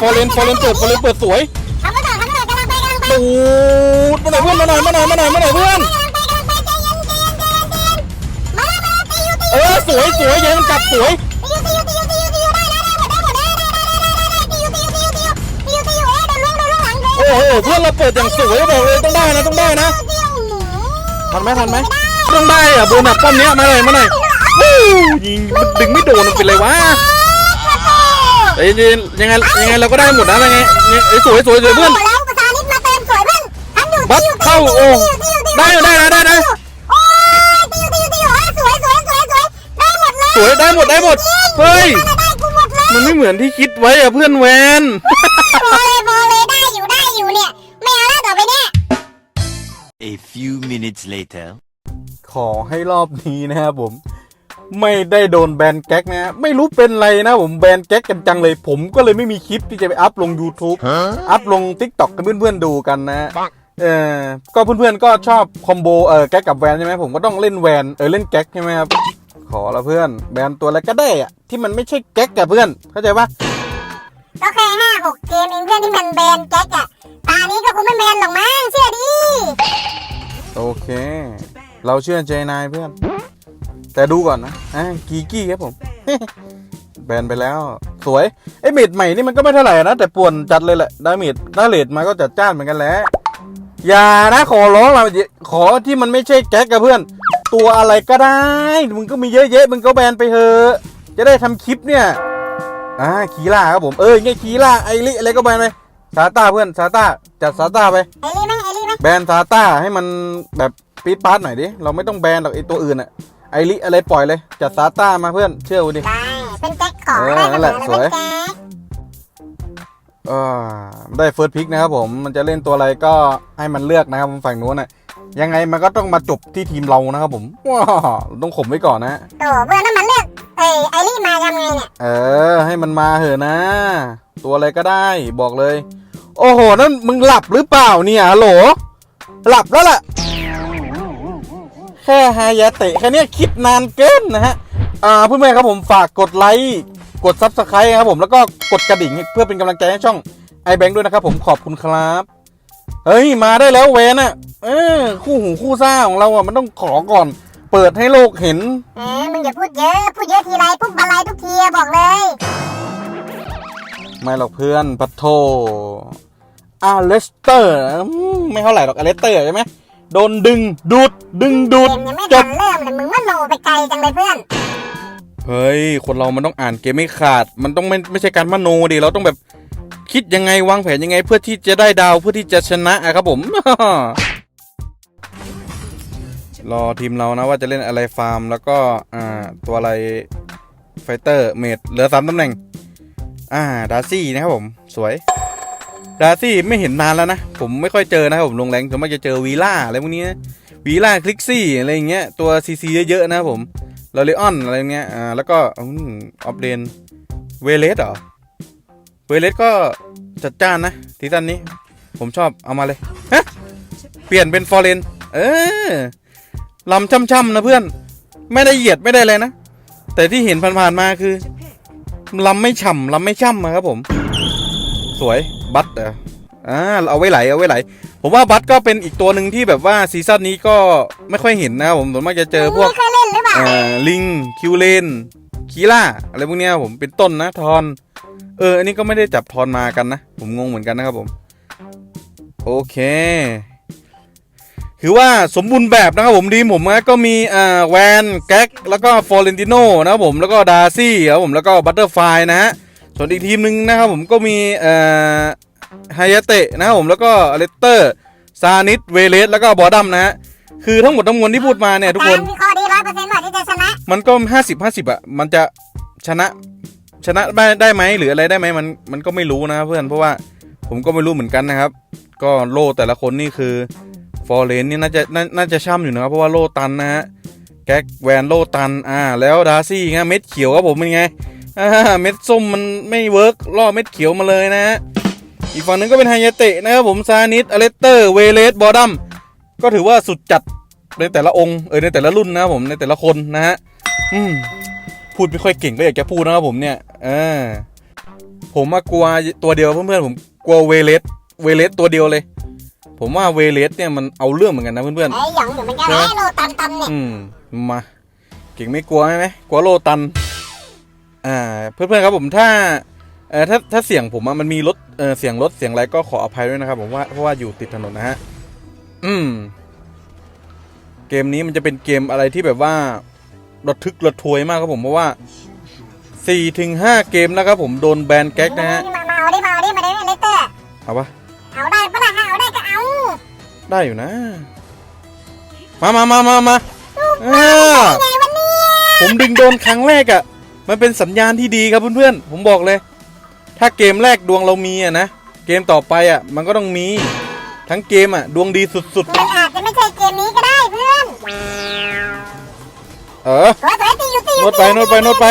ฟอร์เรนฟอร์เรนเปิดฟอร์เรนเปิดสวยทำไปต่อทำไปต่อกำลังไปกำลังไปตูดมาหน่อยเพื่อนมาหน่อยมาหน่อยมาหน่อยมาหน่อยเพื่อนกำลังไปกำลังไปใจเย็นใจเย็นใจเย็นใจเย็นมาแล้วมาแล้วตีอยู่ตีอเอยู่อสวยสวยอยังมันกลับสวยตีอยู่ตีอยู่ตีอยู่ตีอยู่ตีอยู่ได้ได้ได้หมดได้หมดได้ได้ได้ได้ได้ได้ตีอยู่ตีอยู่ตีอยู่ตีอยู่ตีอยู่ตีอยู่เอ๊ะเดินลงเดินลงหลังเดินโอ้โหเพื่อนเราเปิดอย่างสวยบอกเลยต้องได้นะต้องได้นะตีอยู่หนูทันไหมทันไหมต้องได้อะบนอะป้อมเนี้ยมาหน่อยมาหน่อยวู้ยิงมันดึงไม่โดนมันเป็นไรวะ เอ้ยยังยังไงยังไงเราก็ได้หมดนะยังไงยังเอ้ยสวยสวยสวยเพื่อนแล้วประธานนิดมาเติมสวยเพื่อนทันอยู่บัสเข้าโอ้ได้อยู่ได้นะได้นะโอ้ยตีอยู่ตีอยู่ตีอยู่สวยสวยสวยสวยได้หมดเลยสวยได้หมดได้หมดเฮ้ยได้ได้กูหมดเลยมันไม่เหมือนที่คิดไว้อะเพื่อนแวนพอเลยพอเลยได้อยู่ได้อยู่เนี่ยไม่เอาแล้วต่อไปเนี่ย A few minutes later. ขอให้รอบนี้นะครับผม ไม่ได้โดนแบนแก๊กนะฮะไม่รู้เป็นไรนะผมแบนแก๊กกันจังเลย ผมก็เลยไม่มีคลิปที่จะไปอัพลง YouTube อัพลง Tik t o อกให้เพื่อนๆดูกันนะเออก็เพื่อนๆก็ชอบคอมโบเออแก๊กกับแวนใช่ไหมผมก็ต้องเล่นแวนเออเล่นแก๊กใช่ไหมครับขอละเพื่อน แบนตัวอะไรก็ได้อะที่มันไม่ใช่แก๊กกับเพื่อนเข้าใจปะก็แค่ห้าหกเกมเองเพื่อนที่มันแบนแก๊กอะตานี้ก็คงไม่แบนหรอกมั้งเชื่อดิโอเค เราเชื่อใจนายเพื่อน แต่ดูก่อนนะอะกีกี้ครับผม แบนไปแล้ว สวยไอ้เมดใหม่นี่มันก็ไม่เท่าไหร่นะ แต่ป่วนจัดเลยแหละดาเมจดาเลดมาก็จัดจ้านเหมือนกันแหละอย่านะขอร้องเราขอที่มันไม่ใช่แก๊กกับเพื่อน ตัวอะไรก็ได้ มึงก็มีเยอะแยะมึงก็แบนไปเถอะจะได้ทำคลิปเนี่ยอ่าคีล่าครับผมเออไงคีล่าไอริอะไรก็แบนไปซาต้าเพื่อนซาต้าจัดซาต้าไปไอรีไหมไอรีไหมแบนซาต้าให้มันแบบปี๊ดปาร์ตหน่อยดิเราไม่ต้องแบนหรอกไอตัวอื่นอะ ไอริอะไรปล่อยเลยจัดซาต้ามาเพื่อนเชื่อกูดิ ได้เป็นแก๊กของเออได้นั่นแหละเป็นสวยแก๊กเออได้เฟิร์สพิกนะครับผมมันจะเล่นตัวอะไรก็ให้มันเลือกนะครับผมฝั่งนู้นน่ะยังไงมันก็ต้องมาจบที่ทีมเรานะครับผมว้าวต้องข่มไว้ก่อนนะโอ้เพื่อนน้ำมันเลือกไอไอรีมาทำไงเนี่ยเออ ให้มันมาเหอะนะ ตัวอะไรก็ได้บอกเลย โอ้โหนั่นมึงหลับหรือเปล่าเนี่ยฮัลโหลหลับแล้วล่ะแค่ฮายาเตะแค่เนี้ยคิดนานเกินนะฮะอ่าเพื่อนๆครับผมฝากกดไลค์กดซับสไครต์ครับผมแล้วก็กดกระดิ่งเพื่อเป็นกำลังใจให้ช่องไอแบงค์ด้วยนะครับผมขอบคุณครับเฮ้ยมาได้แล้วเวนอะเออคู่หูคู่ซ่าของเราอะมันต้องขอก่อน เปิดให้โลกเห็นเออมึงอย่าพูดเยอะพูดเยอะทีไรปุ๊บบาลายทุกทีอะบอกเลยไม่หรอกเพื่อนพัทโทอาเลสเตอร์ไม่เท่าไหร่หรอกอาเลสเตอร์ใช่ไหม โดนดึงดูดดึงดูเกดมยังไม่จทับ นเริ่มเลยมึงว่าโลไปไกลจังเลยเพื่อน เฮ้ย คนเรามันต้องอ่านเกมไม่ขาด มันต้องไม่ไม่ใช่การมโนดิ เราต้องแบบคิดยังไงวางแผนยังไง เพื่อที่จะได้ดาวเพื่อที่จะชนะอะครับผม รอทีมเรานะว่าจะเล่นอะไรฟาร์ม แล้วก็อ่าตัวอะไรไฟเตอร์เมดเหลือสามตำแหน่ง อ่าดาร์ซี่นะครับผม สวย ดาซี่ไม่เห็นนานแล้วนะ ผมไม่ค่อยเจอนะครับผมลงแรงผมมักจะเจอวีล่าอะไรพวกนี้นะวีล่าคลิกซี่อะไรอย่างเงี้ยตัวซีซีเยอะๆนะผมลอริออนอะไรเงี้ยอ่าแล้วก็ออฟเดนเวเลสเหรอเวเลสก็จัดจ้านนะซีซั่นนี้ ผมชอบเอามาเลยฮะเปลี่ยนเป็นฟอร์เรนเออลำช่ำๆนะเพื่อน ไม่ได้เหยียดไม่ได้เลยนะ แต่ที่เห็นผ่านๆมาคือลำไม่ฉ่ำลำไม่ช่ำอะครับผม สวยบัตเอออ่าเอาไว้ไหลเอาไว้ไหล ผมว่าบัตก็เป็นอีกตัวหนึ่งที่แบบว่าซีซั่นนี้ก็ไม่ค่อยเห็นนะครับผมส่วนมากจะเจอพวกไม่เคยเล่นหรือเปล่าเอ่อลิงคิวเลนคีล่าอะไรพวกเนี้ยผมเป็นต้นนะทอน เออ อันนี้ก็ไม่ได้จับทอนมากันนะ ผมงงเหมือนกันนะครับผม โอเค คือว่าสมบูรณ์แบบนะครับผมทีมผมนะก็มีอ่าแวนแก๊กแล้วก็ฟอร์เรนติโนนะครับผมแล้วก็ดาร์ซี่ครับผมแล้วก็บัตเตอร์ไฟนะฮะ ส่วนอีกทีมหนึ่งนะครับผมก็มีเอ่อไฮยาเตะนะครับผมแล้วก็เลสเตอร์ซานิสเวเลสแล้วก็บอดัมนะฮะคือทั้งหมดทั้งมวลที่พูดมาเนี่ยทุกคนการวิเคราะห์ดีร้อยเปอร์เซ็นต์ว่าที่จะชนะมันก็ห้าสิบห้าสิบอะมันจะชนะชนะได้ได้ไหมหรืออะไรได้ไหมมันมันก็ไม่รู้นะเพื่อนเพราะว่าผมก็ไม่รู้เหมือนกันนะครับ ก็โล่แต่ละคนนี่คือฟอร์เรนนี่น่าจะนาน่าจะช่ำอยู่นะครับเพราะว่าโล่ตันนะฮะแก๊กแวนโล่ตันอ่าแล้วดาร์ซี่ไงเม็ดเขียวครับผมเป็นไง อ่าเม็ดส้มมันไม่เวิร์กล่อเม็ดเขียวมาเลยนะฮะอีกฝั่งหนึงก็เป็นไฮยาเตะนะครับผมซานิสอเลสเตอร์เวเลสบอดัมก็ถือว่าสุดจัดในแต่ละองค์เออในแต่ละรุ่นนะครับผมในแต่ละคนนะฮะอืมพูดไม่ค่อยเก่งก็อยากจะพูดนะครับผมเนี่ยเออผผมมากลัวตัวเดียวเพื่อนๆผมกลัวเวเลสเวเลสตัวเดียวเลย ผมว่าเวเลสเนี่ยมันเอาเรื่องเหมือนกันนะเพื่อนไอ้หยองอยู่เหมือนกันนะโลตันตันเนี่ยๆอืมมาเก่งไม่กลัวไหมกลัวโลตัน อ่าเพื่อนๆครับผมถ้าเออถ้าถ้าเสียงผมอะมันมีรถเออเสียงรถเสียงอะไรก็ขออภัยด้วยนะครับผมว่าเพราะว่าอยู่ติดถนนนะฮะอืม เกมนี้มันจะเป็นเกมอะไรที่แบบว่าระทึกระทวยมากครับผมเพราะว่าสี่ถึงห้าเกมแล้วครับผมโดนแบนแก๊กนะฮะมามาเอาดิมาเอาดิมาดิเลเตอร์เอาปะเอาได้ปะล่ะเอาได้ก็เอาได้อยู่นะ มามามามามาอ่าไงวันนี้ผมดึงโดนครั้งแรกอะ่ะ มันเป็นสัญญาณที่ดีครับเพื่อนๆ ผมบอกเลย ถ้าเกมแรกดวงเรามีอะนะ เกมต่อไปอะ่ะมันก็ต้องมี ทั้งเกมอะ่ะดวงดีสุดมันอาจจะไม่ใช่เกมนี้ก็ได้เพื่อนๆ เออ สวยสวยตีอยู่ตีอยู่โน้ตไปโน้ตไปโน้ตไป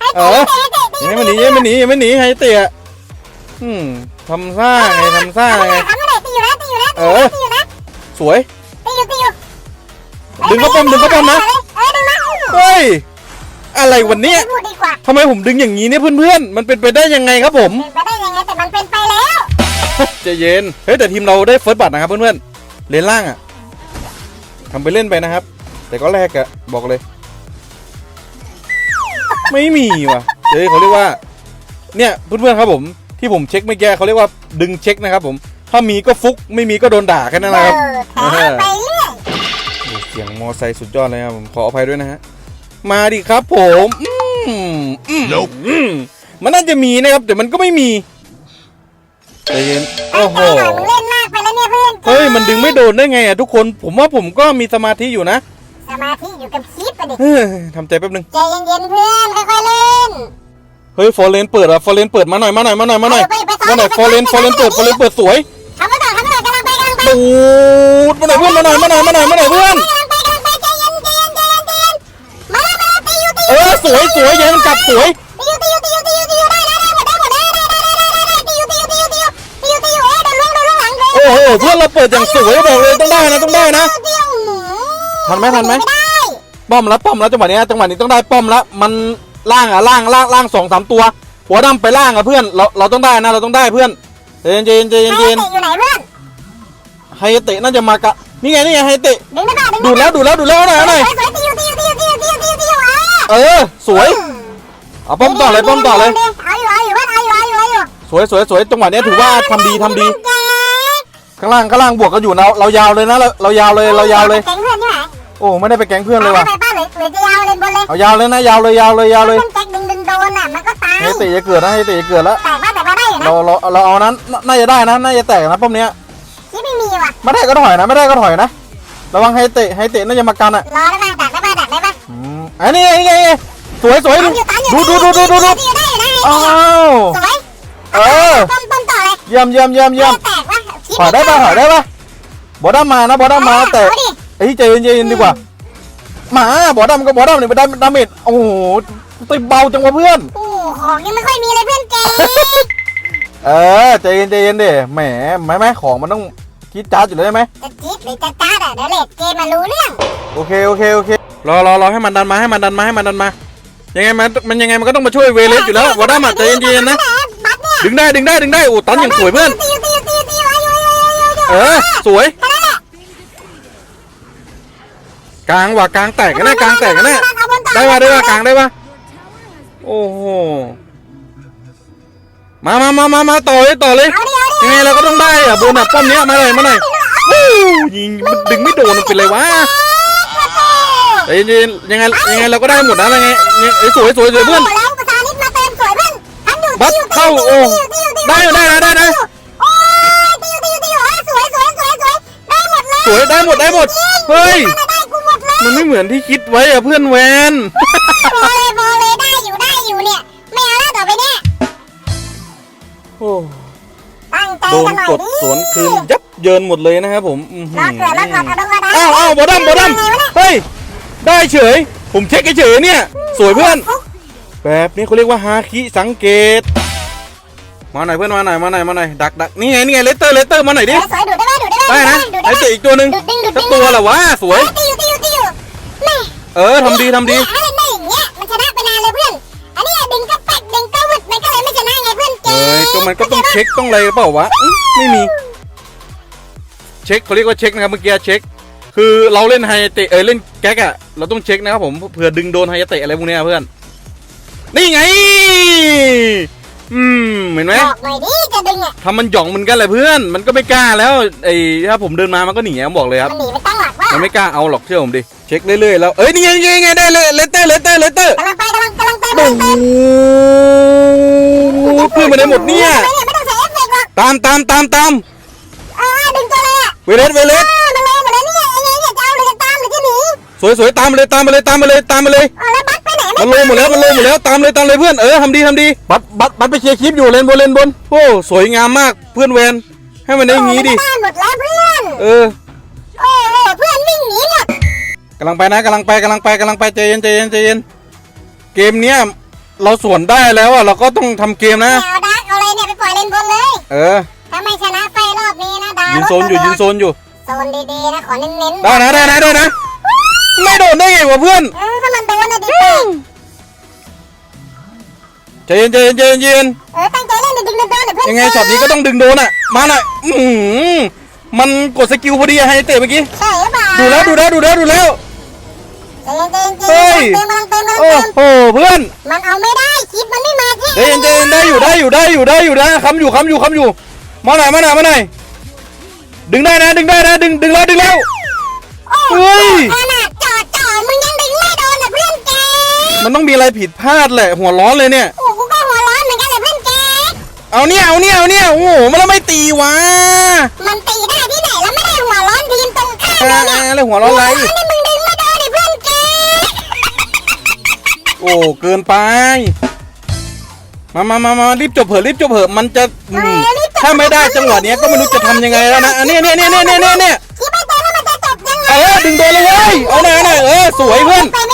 ให้เอเตะอให้เตะตียังไม่หนียังไม่หนียังไม่หนีให้เตะอืมทำซ่าไงทำซ่าไง ทำไม่ได้ตีอยู่นะตีอยู่นะเออ ตีอยู่นะสวย ตีอยู่ตีอยู่ดึงเข้าป้อมดึงเข้าป้อมนะ เออดึงมาเฮ้ย อะไรวันเนี้ยพูดดีกว่าทำไมผมดึงอย่างนี้เนี่ยเพื่อนๆ มันเป็นไปได้ยังไงครับผม เป็นไปได้ยังไงแต่มันเป็นไปแล้ว ใจเย็น เฮ้ยแต่ทีมเราได้เฟิร์สบัตนะครับเพื่อนๆ เลนล่างอะทำไปเล่นไปนะครับ แต่ก็แรกอะบอกเลย ไม่มีว่ะเฮ้ยเขาเรียกว่า เนี่ยเพื่อนๆครับผม ที่ผมเช็คเมื่อกี้เขาเรียกว่าดึงเช็คนะครับผม ถ้ามีก็ฟุกไม่มีก็โดนด่าแค่นั้นแหละครับ เออแถมไปเรื่อย โอ้เสียงมอไซค์สุดยอดเลยครับผมขออภัยด้วยนะฮะ มาดิครับผมอืมอืมอืมมันน่าจะมีนะครับแต่มันก็ไม่มีใจเย็นโอ้โหใจหน่อยมึงเล่นมากไปแล้วเนี่ยเพื่อนเฮ้ย มันดึงไม่โดนได้ไงอะทุกคน ผมว่าผมก็มีสมาธิอยู่นะสมาธิอยู่กับคลิปไปดิเฮ้ยทำใจแป๊บนึง ใจเย็นๆเพื่อนค่อยๆเล่น เฮ้ย ฟอร์เรนเปิดอะ ฟอร์เรนเปิดมาหน่อย มาหน่อย มาหน่อย มาหน่อย ไปไปซ้อมาหน่อยไปฟอร์เรน ฟอร์เรนเปิด ฟอร์เรนเปิดสวยทำมาต่อทำมาต่อกำลังไปกำลังไป ตูดมาหน่อยเพื่อน มาหน่อย มาหน่อย มาหน่อย มาหน่อยเพื่อน ก สวยสวยอยัยให้มันกลับสวยตีอยู่ตีอยู่ตีอยู่ตีอยู่ตีอยู่ได้ได้ได้หมดได้หมดได้ได้ได้ได้ตีอยู่ตีอยู่ตีอยู่ตีอยู่ตีอยู่ตีอยู่เอ้ยเดินลงเดินลงหลังเลยโอ้โหเพื่อนเราเปิดอย่างสวยบอกเลยต้องได้นะต้องได้นะตีอยู่ทันไหมทันไหมป้อมแล้วป้อมแล้วจังหวะนี้จังหวะนี้ต้องได้ป้อมแล้วมันล่างอะล่างล่างล่างสองสามตัว หัวดำไปล่างอะเพื่อนเราเราต้องได้นะเราต้องได้เพื่อนใจเย็นใจเย็นใจเย็นใจไฮเย็นเตะอยู่ไหนเพื่อนไฮเตะน่าจะมากะนี่ไงนี่ไงไฮเตะดูแล้วดูแล้วดูแล้วอาหน่อยหน่อย เออ สวยเอาป้อมต่อเลยป้อมต่อเลย เอาอยู่เอาอยู่เอาอยู่เอาอยู่เอาอยู่สวยสวยสวยจังหวะนี้ถือว่าทำดีทำดี ข้างล่างข้างล่างบวกกันอยู่นะเรายาวเลยนะเราเรายาวเลยเรายาวเลย แก๊งเพื่อนใช่ไหมโอ้ไม่ได้ไปแก๊งเพื่อนเลยว่ะไปป้าหรือหรือจะยาวเลยบนเลยเอายาวเลยนะยาวเลยยาวเลยยาวเลยมันแจ็คดึงดึงโดนอะมันก็ตายไฮเตะจะเกิดนะไฮเตะจะเกิดแล้วแต่ว่าแต่ว่าได้อยู่นะเราเราเราเอานั้นน่าน่าจะได้นะน่าจะแตกนะป้อมเนี้ยที่ไม่มีว่ะไม่ได้ก็ถอยนะไม่ได้ก็ถอยนะระวังไฮเตะไฮเตะน่าจะมากันอะรอได้ป่ะดักได้ป่ะดักได้ป่ะ อืมอันนี้ไงนี่ไงนี่ไงสวยสวยตัดูนอยู่ตันอยู่ดูดูดูดูดูดูได้อยู่ได้อยู่อ้าได้อยู่วสวยเออต้มต้มต่อเลยเยี่ยมเยี่ยมเยี่ยมเยี่ยมแตกว่ะถอยได้ปะถอยได้ปะบอดัมมานะบอดัมมาแต่เอาดิเอ้ยใจเย็นใจเย็นดีกว่าหมาบอดัมกับบอดัมเนี่ยไปได้ดาเมจโอ้โหตีเบาจังวะเพื่อนโอ้ของยังไม่ค่อยมีเลยเพื่อนเจ๊เออใจเย็นใจเย็นดิแหมไม่ไม่ของมันต้องคิดจ้าดอยู่เลยได้ไหมจะจี๊ดหรือจะจ้าดอะเดี๋ยวเลดเกมมารู้เรื่องโอเคโอเคโอเค รอรอรอให้มันดันมาให้มันดันมาให้มันดันมา ยังไงมันมันยังไงมันก็ต้องมาช่วยเวเลสอยู่แล้วบอดัมอะใจเย็นใจเย็นะดึงได้ดึงได้ดึงได้โอ้ตันอย่างสวยเพื่อนเออสวยกลางว่ะกลางแตกกันแน่กลางแตกกันแน่ได้ป่ะได้ป่ะกลางได้ป่ะโอ้โหมามามามามาต่อเลยต่อเลยยังไงเราก็ต้องได้อะบนอะป้อมเนี้ยมาเลยมาหน่อยยิงมันดึงไม่โดนมันเป็นไรวะ เอ้ยยังยังไงยังไงเราก็ได้หมดนะอะไรไงเนี่ยเอ้ยสวยสวยสวยเพื่อนโแล้วประธานิดมาเติมสวยเพื่อนทำอยู่บัฟตียู่เข้าตียู่โอ้ตียู่ตียู่ได้อยู่ได้นะได้นะโอ้ยตีอยู่ตีอยู่ตีอยู่เอ้ยสวยสวยสวยสวยได้หมดเลยสวยได้หมดได้หมดเฮ้ยมันได้กูหมดเลยมันไม่เหมือนที่คิดไว้อะเพื่อนแวนพอเลยพอเลยได้อยู่ได้อยู่เนี่ยไม่เอาแล้วต่อไปเนี่ยโอ้ตั้งใจโดนกันหน่อยกดดิสวนคืนยับเยินหมดเลยนะครับผมอื้อหืรอเกิดรอก่อนเอาลงมาได้อ้าวอ้าวบอดัมบอดัมเฮ้ย ได้เฉย ผมเช็คเฉยๆเนี่ย สวยเพื่อน แบบนี้เขาเรียกว่าฮาคิสังเกต มาหน่อยเพื่อนมาหน่อยมาหน่อยมาหน่อยดักดักนี่ไงนี่ไงเลตเตอร์เลตเตอร์มาหน่อยดิสวยดูดได้ไหมดูดได้ไหมได้นะดูดไอ้ได้ไหมเตะอีกตัวหนึ่งดูดดิ้งดูดสัดิ้กงตัวเหรอวะสวยตีอยู่ตีอยู่ตีอยู่แม่เออทำดีทำดีถ้าเล่นได้อย่างเงี้ยมันชนะไปนานเลยเพื่อนอันนี้ดึงก็แปกดึงก็วึดมันก็เลยไม่ชนะไงเพื่อนเกเออมันก็ต้องเช็คต้องอะไรเปล่าวะอื้อไม่มี เช็คเขาเรียกว่าเช็คนะครับเมื่อกี้เช็ค คือเราเล่นไฮเตะเออเล่นแก๊กอะเราต้องเช็คนะครับผมเผื่อดึงโดนไฮเตะอะไรพวกเนี้ยเพื่อน นี่ไง อืมเห็นไหมบอกหน่อยดิจะดึงอะทำมันหย่องเหมือนกันแหละเพื่อน มันก็ไม่กล้าแล้วไอ้ถ้าผมเดินมามันก็หนีอะผมบอกเลยครับมันหนีไปตั้งหลักว่ามันไม่กล้าเอาหรอกเชื่อผมดิเช็คเรื่อยๆแล้วเอ้ยนี่ไงนี่ไงได้เลยเลเตอร์เลเตอร์เลเตอร์กำลังไปกำลังกำลังเติมโอ้กำลังเติมโหเพื่อนมาได้หมดเนี่ยไม่เนี่ยไม่ต้องใส่เอฟเฟกต์หรอกตามตามตามตามเออดึงตัวเลยอะเวเลสเวเลส วยสวยตามมาเลยตามมาเลยตามมาเลยตามมาเลยเออแล้วบัสไปไหนมันลงหมดแล้วมันลงหมดแล้วตามเลยตามเลยเพื่อนเออทำดีทำดีบัตบัตบัตไปเคลียร์คลิปอยู่เลนบนเลนบนโอ้สวยงามมากเพื่อนแวนให้มันได้อย่างงี้ดิ บ้านหมดแล้วเพื่อนเออโอ้โหเพื่อนวิ่งหนีหมดกำลังไปนะกำลังไปกำลังไปกำลังไปใจเย็นใจเย็นใจเย็นเกมเนี้ยเราสวนได้แล้วอะเราก็ต้องทำเกมนะ เอาดักเอาอะไรเนี่ยไปปล่อยเล่นบนเลยเออถ้าไม่ชนะไฟรอบนี้นะดาวยืนโซนอยู่ยืนโซนอยู่ โซนดีๆนะขอเน้นๆได้นะได้นะได้นะ ไม่โดนได้ไงวะเพื่อนเออถ้ามันโดนนะดิเออใจเย็นใจเย็นใจเย็นใจเย็นเออตั้งใจเล่นเดี๋ยวดึงโดนๆเดี๋ยวเพื่อนยังไงช็อตนี้ก็ต้องดึงโดนอะ มาหน่อยอื้อหือมันกดสกิลพอดีอะให้เตะเมื่อกี้ ใช่หรือเปล่าดูแล้วดูแล้วดูแล้วดูแล้ว ใจเย็นใจเย็นใจเฮ้เย็ยนกำลังเติมกำลังโอ้เติมโหเพื่อนมันเอาไม่ได้คลิปมันไม่มาที่ใจเย็นใจเย็นได้อยู่ได้อยู่ได้อยู่ได้อยู่นะคำอยู่คำอยู่คำอยู่ มาหน่อยมาหน่อยมาหน่อยดึงได้นะดึงได้นะดึงดึงแล้วดึงแล้วเฮ้ยขนาด มันต้องมีอะไรผิดพลาดแหละ หัวร้อนเลยเนี่ย โอ้กูก็หัวร้อนเหมือนกันเลยเพื่อนแก เอาเนี่ยเอาเนี่ยเอาเนี่ยโอ้โหมันแล้วไม่ตีวะมันตีได้ที่ไหนแล้วไม่ได้หัวร้อนทีมตรงข้ามอ่าเลยเนี่ยอ่าแล้วหัวร้อนอะไรหัวนี่มึงดึงไม่โดนดิเพื่อนแก โอ้เกินไป มามามามารีบจบเผอะรีบจบเผอะมันจะอืมถ้าไม่ได้จังหวะเนี้ยก็ไม่รู้จะทำยังไงแล้วนะอันนี้เนี่ยเนี่ยเนี่ยเนี่ยเนี่ยเนี่ยคลิปไม่เติมแล้วมันจะจบยังไงเออดึงโดนเลยเว้ยเอาหน่อยเอาหน่อยเออสวยเพื่อน ไปไม่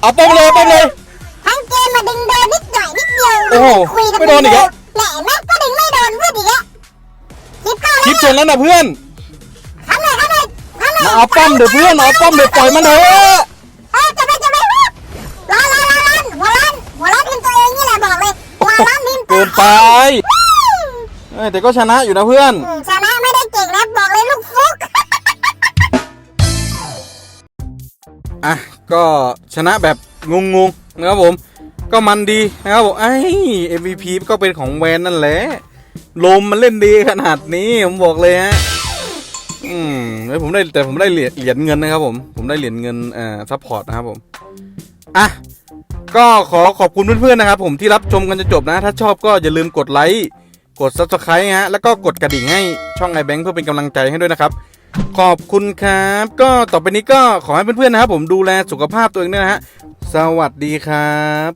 เนี่ยเอาป้อมเลยป้อมเลย ทั้งเกมมาดึงโดนนิดหน่อยนิดเดียวโอ้โหคุยกันไม่โดนอีกแล้ว แหละแม่ก็ดึงไม่โดนเพื่อนอีกแล้วคลิปเข้าคลิแล้วปชนแล้วนะเพื่อน ทำหน่อยทำหน่อยทำหน่อยมาเอาป้อมเดี๋ยวเพื่อนเอาป้อมเดี๋ยวปล่อยมันเถอะเออจะไปจะไปร้อนร้อนร้อนร้อนหัวร้อนหัวร้อนทีมตัวเองนี่แหละบอกเลยหัวร้อนทีมตัวเกินไปเอ้ยแต่ก็ชนะอยู่นะเพื่อนอืมชนะไม่ได้เก่งนะบอกเลยลูกฟุก อะ ก็ชนะแบบงงๆนะครับผมก็มันดีนะครับผมไอ้ MVP ก็เป็นของแวนนั่นแหละลมมันเล่นดีขนาดนี้ผมบอกเลยฮะอืมแล้วผมได้แต่ผมได้เหรียญเหรียญเงินนะครับผมผมได้เหรียญเงินเอ่อซัพพอร์ตนะครับผมอะก็ขอขอบคุณเพื่อนๆนะครับผมที่รับชมกันจนจบนะ ถ้าชอบก็อย่าลืมกดไลค์กด subscribe ฮะแล้วก็กดกระดิ่งให้ช่องไอแบงค์เพื่อเป็นกำลังใจให้ด้วยนะครับ ขอบคุณครับ ก็ต่อไปนี้ก็ขอให้เพื่อนๆนะครับ ผมดูแลสุขภาพตัวเองด้วยนะฮะ สวัสดีครับ